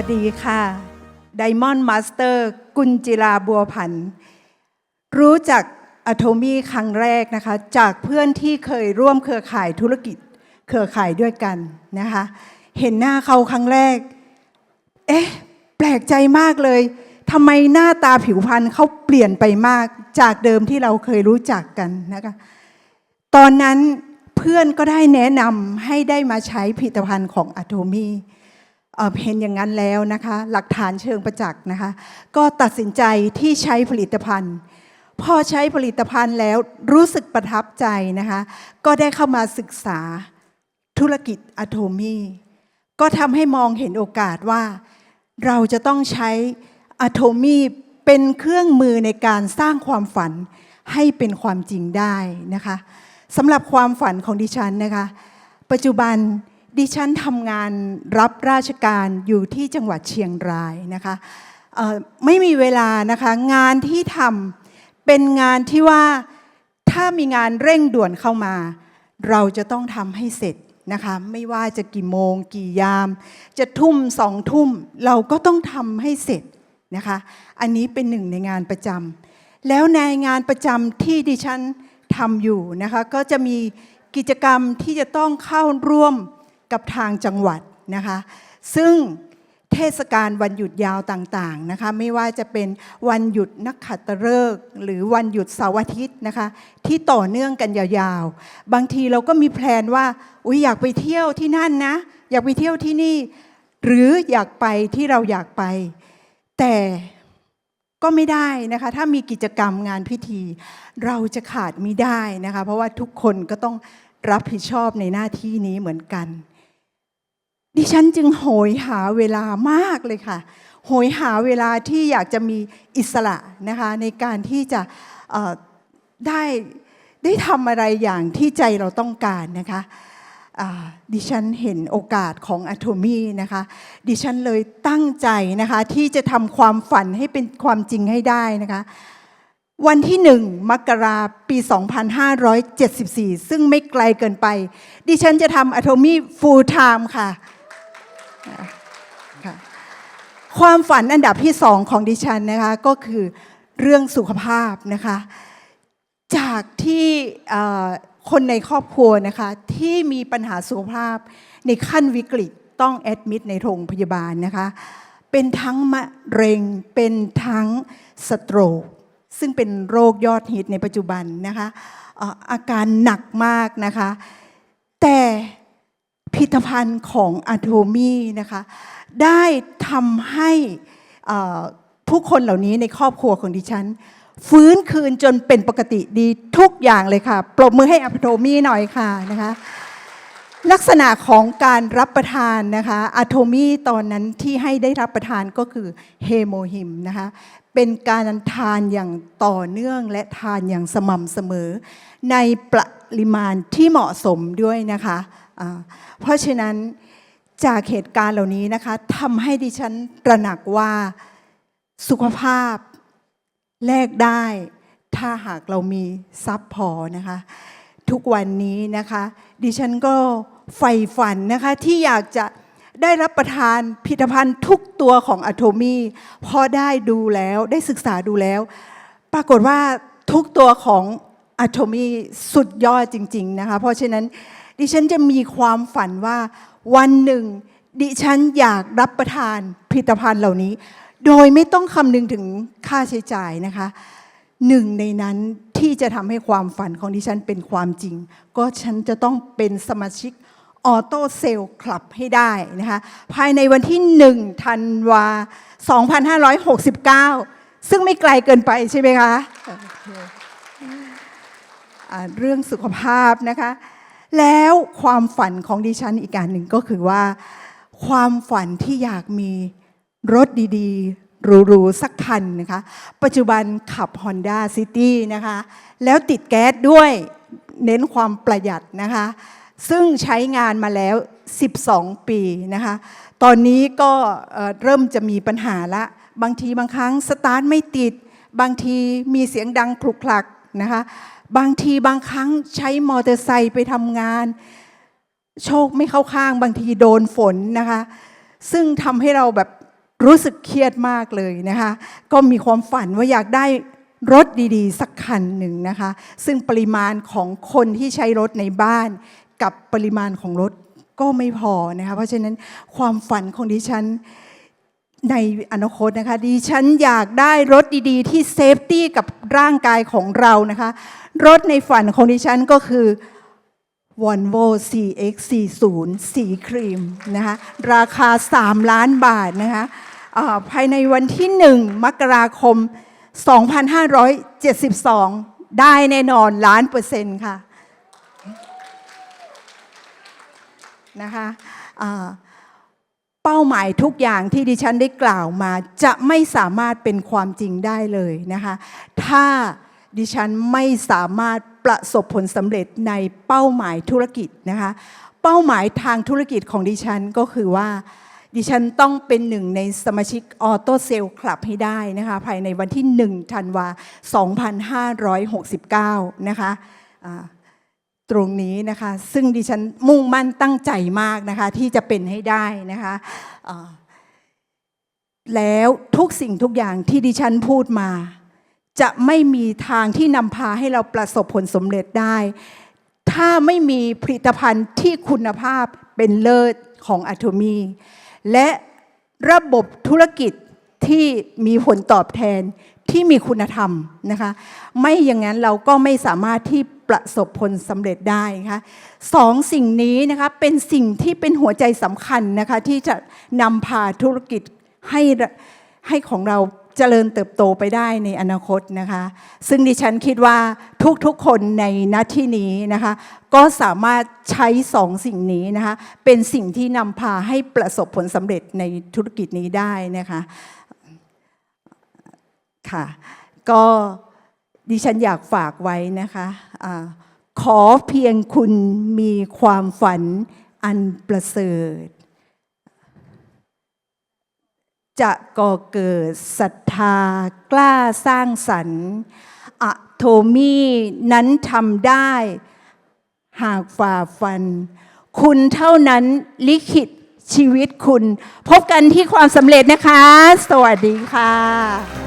วัสดีค่ะไดมอนด์มาสเตอร์กุญจิราบัวพันธ์รู้จักอะโทมี่ครั้งแรกนะคะ จากเพื่อนที่เคยร่วมเครือข่ายธุรกิจเครือข่ายด้วยกันนะคะ เห็นหน้าเขาครั้งแรก เอ๊ะ แปลกใจมากเลยทำไมหน้าตาผิวพรรณเขาเปลี่ยนไปมากจากเดิมที่เราเคยรู้จักกันนะคะตอนนั้นเพื่อนก็ได้แนะนำให้ได้มาใช้ผลิตภัณฑ์ของอะโทมี่ เห็นอย่างนั้นแล้วนะคะ หลักฐานเชิงประจักษ์นะคะ ก็ตัดสินใจที่ใช้ผลิตภัณฑ์ พอใช้ผลิตภัณฑ์แล้วรู้สึกประทับใจนะคะ ก็ได้เข้ามาศึกษาธุรกิจอะโทมี่ก็ทำให้มองเห็นโอกาสว่า เราจะต้องใช้อะโทมี่เป็นเครื่องมือในการสร้างความฝันให้เป็นความจริงได้นะคะสำหรับความฝันของดิฉันนะคะ ปัจจุบัน ดิฉันทำงานรับราชการอยู่ที่จังหวัดเชียงรายนะคะไม่มีเวลานะคะงานที่ทำเป็นงานที่ว่าถ้ามีงานเร่งด่วนเข้ามา เราจะต้องทำให้เสร็จนะคะไม่ว่าจะกี่โมง กี่ยาม จะทุ่มสองทุ่ม เราก็ต้องทำให้เสร็จนะคะอันนี้เป็นหนึ่งในงานประจำแล้วในงานประจำที่ดิฉันทำอยู่นะคะก็จะมีกิจกรรมที่จะต้องเข้าร่วม กับทางจังหวัดนะคะ ซึ่งเทศกาลวันหยุดยาวต่างๆนะคะไม่ว่าจะเป็นวันหยุดนักขัตฤกษ์หรือวันหยุดเสาร์อาทิตย์นะคะที่ต่อเนื่องกันยาวๆ บางทีเราก็มีแพลนว่าอุยอยากไปเที่ยวที่นั่นนะ อยากไปเที่ยวที่นี่ หรืออยากไปที่เราอยากไป แต่ก็ไม่ได้นะคะถ้ามีกิจกรรมงานพิธี เราจะขาดไม่ได้นะคะเพราะว่าทุกคนก็ต้องรับผิดชอบในหน้าที่นี้เหมือนกัน ดิฉันจึงโหยหาเวลามากเลยค่ะ โหยหาเวลาที่อยากจะมีอิสระนะคะในการที่จะได้ได้ทำอะไรอย่างที่ใจเราต้องการนะคะดิฉันเห็นโอกาสของอะโทมี่นะคะ ดิฉันเลยตั้งใจนะคะที่จะทำความฝันให้เป็นความจริงให้ได้นะคะวันที่หนึ่งมกราปี 2574 ซึ่งไม่ไกลเกินไป ดิฉันจะทำอะโทมี่ฟูลไทม์ค่ะ ความฝันอันดับที่สองของดิฉันนะคะก็คือเรื่องสุขภาพนะคะ จากที่คนในครอบครัวนะคะที่มีปัญหาสุขภาพในขั้นวิกฤตต้องแอดมิดในโรงพยาบาลนะคะ เป็นทั้งมะเร็งเป็นทั้งสโตรกซึ่งเป็นโรคยอดฮิตในปัจจุบันนะคะอาการหนักมากนะคะ แต่ ผลิตภัณฑ์ของอะโทมีนะคะได้ทำให้ผู้คนเหล่านี้ในครอบครัวของดิฉัน ฟื้นคืนจนเป็นปกติดีทุกอย่างเลยค่ะ ปรบมือให้อะโทมีหน่อยค่ะนะคะลักษณะของการรับประทานนะคะอะโทมีตอนนั้นที่ให้ได้รับประทานก็คือเฮโมฮิมนะคะเป็นการทานอย่างต่อเนื่องและทานอย่างสม่ำเสมอ ในปริมาณที่เหมาะสมด้วยนะคะ เพราะฉะนั้นจากเหตุการณ์เหล่านี้นะคะทำให้ดิฉันตระหนักว่าสุขภาพแลกได้ ถ้าหากเรามีทรัพย์พอนะคะ ทุกวันนี้นะคะ ดิฉันก็ใฝ่ฝันนะคะที่อยากจะได้รับประทานผลิตภัณฑ์ทุกตัวของอะโทมี่พอได้ดูแล้วได้ศึกษาดูแล้ว ปรากฏว่าทุกตัวของอะโทมี่สุดยอดจริง ๆ นะคะ เพราะฉะนั้น ดิฉันจะมีความฝันว่าวันหนึ่ง ดิฉันอยากรับประทานผลิตภัณฑ์เหล่านี้ โดยไม่ต้องคำนึงถึงค่าใช้จ่ายนะคะหนึ่งในนั้นที่จะทำให้ความฝันของดิฉันเป็นความจริง ก็ฉันจะต้องเป็นสมาชิกออโต้เซลล์คลับให้ได้นะคะภายในวันที่1ธันวา 2569 ซึ่งไม่ไกลเกินไปใช่ไหมคะ เรื่องสุขภาพนะคะ แล้วความฝันของดิฉันอีกการหนึ่งก็คือว่า ความฝันที่อยากมีรถดีๆหรูๆสักคันนะคะ ปัจจุบันขับ Honda City นะคะ แล้วติดแก๊สด้วยเน้นความประหยัดนะคะ ซึ่งใช้งานมาแล้ว 12 ปีนะคะ ตอนนี้ก็เอ่อเริ่มจะมีปัญหาละ บางทีบางครั้งสตาร์ทไม่ติด บางทีมีเสียงดังคลุกคลักนะคะ บางทีบางครั้งใช้มอเตอร์ไซค์ไปทำงาน โชคไม่เข้าข้างบางทีโดนฝนนะคะ ซึ่งทำให้เราแบบรู้สึกเครียดมากเลยนะคะ ก็มีความฝันว่าอยากได้รถดีๆ สักคันหนึ่งนะคะ ซึ่งปริมาณของคนที่ใช้รถในบ้าน กับปริมาณของรถก็ไม่พอนะคะ เพราะฉะนั้นความฝันของดิฉันในอนาคตนะคะดิฉันอยากได้รถดีๆ ที่เซฟตี้กับร่างกายของเรานะคะ รถในฝันของดิฉันก็คือ Volvo CX40 สีครีมนะคะราคา 3 ล้านบาทนะคะภายในวันที่ 1 มกราคม 2572 ได้แน่นอนล้านเปอร์เซ็นต์ค่ะนะคะเป้าหมายทุกอย่างที่ดิฉันได้กล่าวมา จะไม่สามารถเป็นความจริงได้เลยนะคะถ้า ดิฉันไม่สามารถประสบผลสำเร็จในเป้าหมายธุรกิจนะคะ เป้าหมายทางธุรกิจของดิฉันก็คือว่า ดิฉันต้องเป็นหนึ่งในสมาชิกออโต้เซลล์คลับให้ได้นะคะ ภายในวันที่1ธันวา 2569 นะคะอ่าตรงนี้นะคะ ซึ่งดิฉันมุ่งมั่นตั้งใจมากนะคะ ที่จะเป็นให้ได้นะคะแล้วทุกสิ่งทุกอย่างที่ดิฉันพูดมา จะไม่มีทางที่นำพาให้เราประสบผลสำเร็จได้ ถ้าไม่มีผลิตภัณฑ์ที่คุณภาพเป็นเลิศของอะโทมี และระบบธุรกิจที่มีผลตอบแทนที่มีคุณธรรมนะคะ ไม่อย่างนั้นเราก็ไม่สามารถที่ประสบผลสำเร็จได้นะคะสองสิ่งนี้นะคะเป็นสิ่งที่เป็นหัวใจสำคัญนะคะที่จะนำพาธุรกิจให้ให้ของเรา เจริญเติบโตไปได้ในอนาคตนะคะ ซึ่งดิฉันคิดว่าทุกๆคนในนัที่นี้นะคะ ก็สามารถใช้สองสิ่งนี้นะคะ เป็นสิ่งที่นำพาให้ประสบผลสำเร็จในธุรกิจนี้ได้นะคะค่ะก็ดิฉันอยากฝากไว้นะคะอาขอเพียงคุณมีความฝันอันประเสริฐ จะก่อเกิดศรัทธากล้าสร้างสรรค์อะโทมี่นั้นทำได้ หากฝ่าฟัน คุณเท่านั้นลิขิตชีวิตคุณ พบกันที่ความสำเร็จนะคะ สวัสดีค่ะ